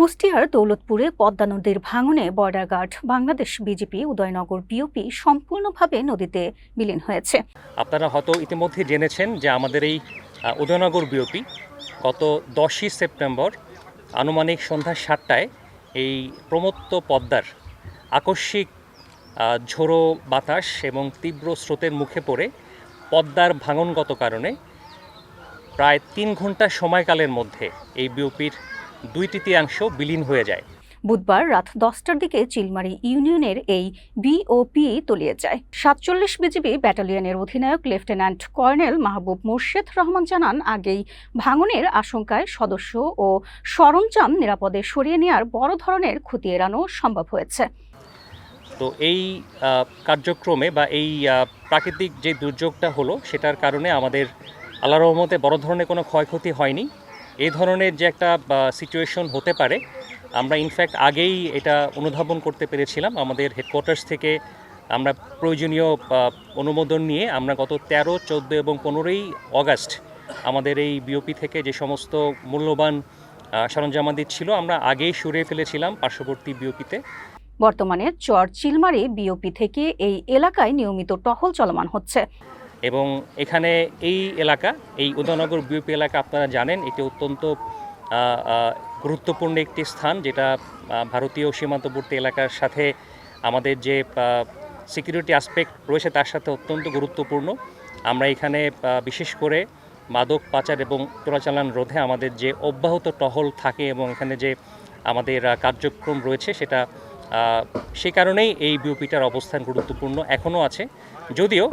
কুষ্টিয়ার দৌলতপুরে পদ্মা নদীর ভাঙনে border guard Bangladesh BJP, Udaynagar BOP সম্পূর্ণভাবে নদীতে বিলীন হয়েছে। আপনারা হয়তো ইতিমধ্যে জেনেছেন যে আমাদের এই উদয়নগর বিওপি গত দশই সেপ্টেম্বর আনুমানিক সন্ধ্যা সাতটায় এই প্রমত্ত পদ্মার আকস্মিক ঝোড়ো বাতাস এবং তীব্র স্রোতের মুখে পড়ে পদ্মার ভাঙনগত কারণে প্রায় তিন ঘণ্টা সময়কালের মধ্যে এই বিওপির দুই তৃতীয়াংশ বিলীন হয়ে যায়। বুধবার রাত দশটার দিকে চিলমারি ইউনিয়নের এই বিওপি তলিয়ে যায়। সাতচল্লিশ বিজিবি ব্যাটালিয়নের অধিনায়ক লেফটেন্যান্ট কর্নেল মাহবুব মোর্শেদ রহমান জানান আগেই ভাঙনের আশঙ্কায় সদস্য ও সরঞ্জাম নিরাপদে সরিয়ে নেওয়ার বড় ধরনের ক্ষতি এড়ানো সম্ভব হয়েছে। তো এই কার্যক্রমে বা এই প্রাকৃতিক যে দুর্যোগটা হলো সেটার কারণে আমাদের আল্লাহ রহমতে বড় ধরনের কোনো ক্ষয়ক্ষতি হয়নি। এই ধরনের যে একটা সিচুয়েশন হতে পারে, আমরা ইনফ্যাক্ট আগেই এটা অনুধাবন করতে পেরেছিলাম। আমাদের হেডকোয়ার্টার্স থেকে আমরা প্রয়োজনীয় অনুমোদন নিয়ে আমরা গত তেরো, চোদ্দ এবং পনেরোই অগাস্ট আমাদের এই বিওপি থেকে যে সমস্ত মূল্যবান সরঞ্জামাদি ছিল, আমরা আগেই সরিয়ে ফেলেছিলাম পার্শ্ববর্তী বিওপিতে বর্তমানে চর চিলমারি বিওপি থেকে এই এলাকায় নিয়মিত টহল চলমান হচ্ছে। এবং এখানে এই এলাকা, এই উদয়নগর বিউপি এলাকা আপনারা জানেন, এটি অত্যন্ত গুরুত্বপূর্ণ একটি স্থান যেটা ভারতীয় সীমান্তবর্তী এলাকার সাথে আমাদের যে সিকিউরিটি অ্যাসপেক্ট রয়েছে তার সাথে অত্যন্ত গুরুত্বপূর্ণ। আমরা এখানে বিশেষ করে মাদক পাচার এবং চোরাচালান রোধে আমাদের যে অব্যাহত টহল থাকে এবং এখানে যে আমাদের কার্যক্রম রয়েছে সেটা সেই কারণেই এই বিউপিটার অবস্থান গুরুত্বপূর্ণ এখনও আছে। যদিও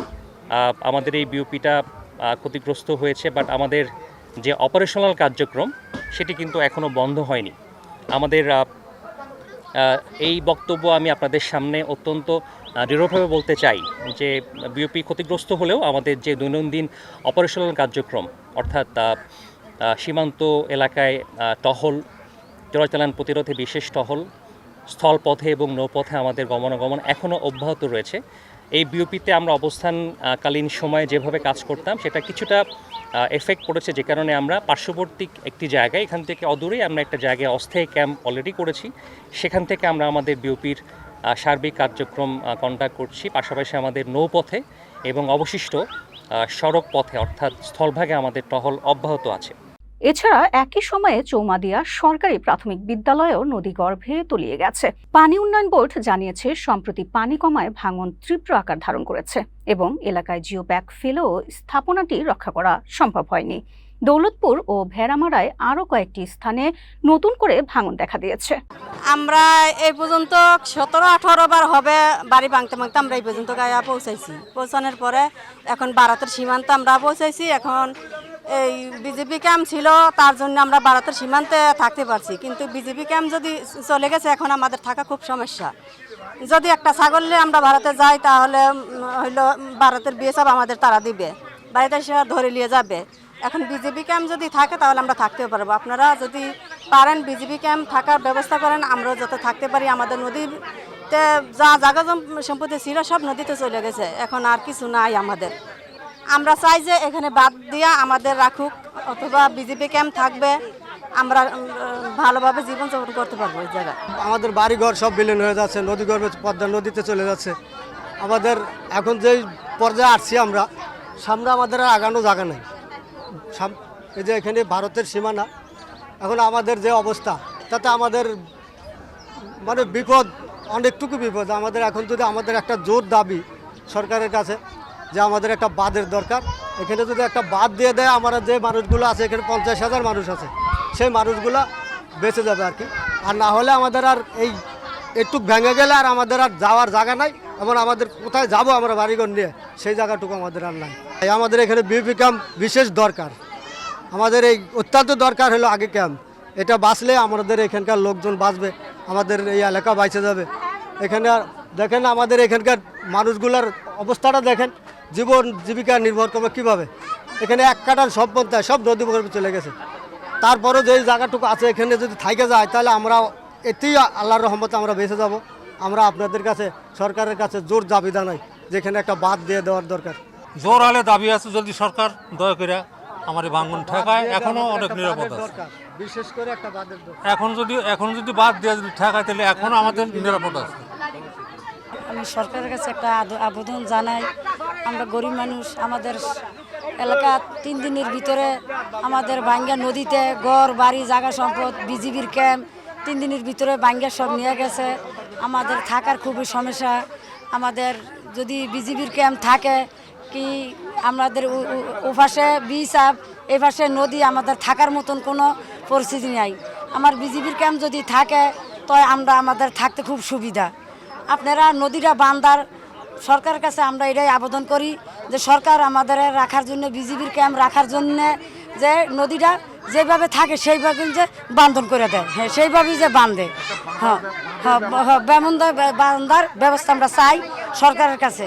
আমাদের এই বিওপিটা ক্ষতিগ্রস্ত হয়েছে বাট আমাদের যে অপারেশনাল কার্যক্রম, সেটি কিন্তু এখনও বন্ধ হয়নি। আমাদের এই বক্তব্য আমি আপনাদের সামনে অত্যন্ত দৃঢ়ভাবে বলতে চাই যে, বিওপি ক্ষতিগ্রস্ত হলেও আমাদের যে দৈনন্দিন অপারেশনাল কার্যক্রম, অর্থাৎ সীমান্ত এলাকায় টহল চোরাচালান প্রতিরোধে বিশেষ টহল, স্থলপথে এবং নৌপথে আমাদের গমনাগমন এখনও অব্যাহত রয়েছে। এই বিওপিতে আমরা অবস্থানকালীন সময়ে যেভাবে কাজ করতাম, সেটা কিছুটা এফেক্ট পড়েছে যে কারণে আমরা পার্শ্ববর্তী একটি জায়গায়, এখান থেকে অদূরেই আমরা একটা জায়গায় অস্থায়ী ক্যাম্প অলরেডি করেছি। সেখান থেকে আমরা আমাদের বিওপির সার্বিক কার্যক্রম কন্ডাক্ট করছি, পাশাপাশি আমাদের নৌপথে এবং অবশিষ্ট সড়ক পথে, অর্থাৎ স্থলভাগে আমাদের টহল অব্যাহত আছে। এছাড়া একই সময়ে চৌমাদিয়া সরকারি প্রাথমিক বিদ্যালয়ও নদীগর্ভে তলিয়ে গেছে। পানি উন্নয়ন বোর্ড জানিয়েছে, সম্প্রতি পানি কমায় ভাঙন তীব্র আকার ধারণ করেছে এবং এলাকায় জিও ব্যাগ ফেলেও স্থাপনাটি রক্ষা করা সম্ভব হয়নি। দৌলতপুর ও ভেড়ামারায় আরও কয়েকটি স্থানে নতুন করে ভাঙন দেখা দিয়েছে। আমরা এই পর্যন্ত সতেরো, আঠারো বার হবে বাড়ি ভাঙতে ভাঙতে আমরা এই পর্যন্ত গায়ে পৌঁছাইছি। পৌঁছানোর পরে এখন ভারতের সীমান্ত আমরা পৌঁছাইছি। এখন এই বিজেপি ক্যাম্প ছিল, তার জন্য আমরা ভারতের সীমান্তে থাকতে পারছি। কিন্তু বিজেপি ক্যাম্প যদি চলে গেছে, এখন আমাদের থাকা খুব সমস্যা। যদি একটা ছাগলে আমরা ভারতে যাই, তাহলে হইল, ভারতের বিএসএফ আমাদের তারা দিবে। বাড়িতে এসে ধরে নিয়ে যাবে। এখন বিজেপি ক্যাম্প যদি থাকে, তাহলে আমরা থাকতেও পারব। আপনারা যদি পারেন বিজেপি ক্যাম্প থাকার ব্যবস্থা করেন, আমরাও যাতে থাকতে পারি। আমাদের নদীতে যা জম- সম্পত্তি ছিল, সব নদীতে চলে গেছে। এখন আর কিছু নাই আমাদের। আমরা চাই যে এখানে বাদ দিয়া আমাদের রাখুক, অথবা বিজেপি ক্যাম্প থাকবে, আমরা ভালোভাবে জীবনযাপন করতে পারব ওই জায়গায়। আমাদের বাড়িঘর সব বিলীন হয়ে যাচ্ছে নদী গর্ভে পদ্মা নদীতে চলে যাচ্ছে। আমাদের এখন যেই পর্যায়ে আসছি আমরা, সামনে আমাদের আর আগানো জায়গা নেই। এই যে এখানে ভারতের সীমানা, এখন আমাদের যে অবস্থা, তাতে আমাদের মানে বিপদ, অনেকটুকু বিপদ। আমাদের এখন যদি আমাদের একটা জোর দাবি সরকারের কাছে যে আমাদের একটা বাঁধের দরকার। এখানে যদি একটা বাঁধ দিয়ে দেয় আমরা যে মানুষগুলো আছে, এখানে পঞ্চাশ হাজার মানুষ আছে, সেই মানুষগুলো বেঁচে যাবে আর কি। আর না হলে আমাদের আর এই একটু ভেঙে গেলে আর আমাদের আর যাওয়ার জায়গা নাই, এবং আমাদের কোথায় যাব আমরা বাড়িঘর নিয়ে, সেই জায়গাটুকু আমাদের আর নাই। তাই আমাদের এখানে বিপি ক্যাম্প বিশেষ দরকার। আমাদের এই অত্যন্ত দরকার হলো আগে ক্যাম্প। এটা বাঁচলে আমাদের এখানকার লোকজন বাঁচবে, আমাদের এই এলাকা বাইচে যাবে। এখানে দেখেন আমাদের এখানকার মানুষগুলোর অবস্থাটা দেখেন। জীবন জীবিকা নির্ভর করবে কীভাবে? এখানে এক কাটার সব পন্থায় সব নদী গর্ভে চলে গেছে। তারপরেও যে জায়গাটুকু আছে এখানে যদি থাইকে যায় তাহলে আমরা এতেই আল্লাহর রহমতে আমরা বেঁচে যাব। আমরা আপনাদের কাছে সরকারের কাছে জোর দাবি জানাই যেখানে একটা বাদ দিয়ে দেওয়ার দরকার। জোর হলে দাবি আছে যদি সরকার দয়া করে আমার এই ভাঙন ঠেকায় এখনও অনেক নিরাপদ আছে। বিশেষ করে একটা বাদের এখন যদি এখন যদি বাদ দিয়ে যদি ঠেকায় তাহলে এখনও আমাদের নিরাপদ আছে। আমি সরকারের কাছে একটা আবেদন জানাই। আমরা গরিব মানুষ, আমাদের এলাকা তিন দিনের ভিতরে আমাদের বাঙ্গা নদীতে ঘর, বাড়ি, জায়গা সম্পদ, বিজিবির ক্যাম্প তিন দিনের ভিতরে বাঙ্গা সব নিয়ে গেছে। আমাদের থাকার খুবই সমস্যা। আমাদের যদি বিজিবির ক্যাম্প থাকে কি আমাদের ও- ও- ও পাশে বিচ আপ এ পাশে নদী, আমাদের থাকার মতন কোনো পরিস্থিতি নাই। আমার বিজিবির ক্যাম্প যদি থাকে, তো আমরা আমাদের থাকতে খুব সুবিধা। আপনারা নদীটা বান্দার সরকারের কাছে আমরা এটাই আবেদন করি যে সরকার আমাদের রাখার জন্য, বিজিবির ক্যাম্প রাখার জন্য যে নদীটা যেভাবে থাকে সেইভাবে যে বান্ধন করে দেয়। হ্যাঁ সেইভাবেই যে বান্ধে। হ্যাঁ হ্যাঁ বান্দার ব্যবস্থা আমরা চাই সরকারের কাছে।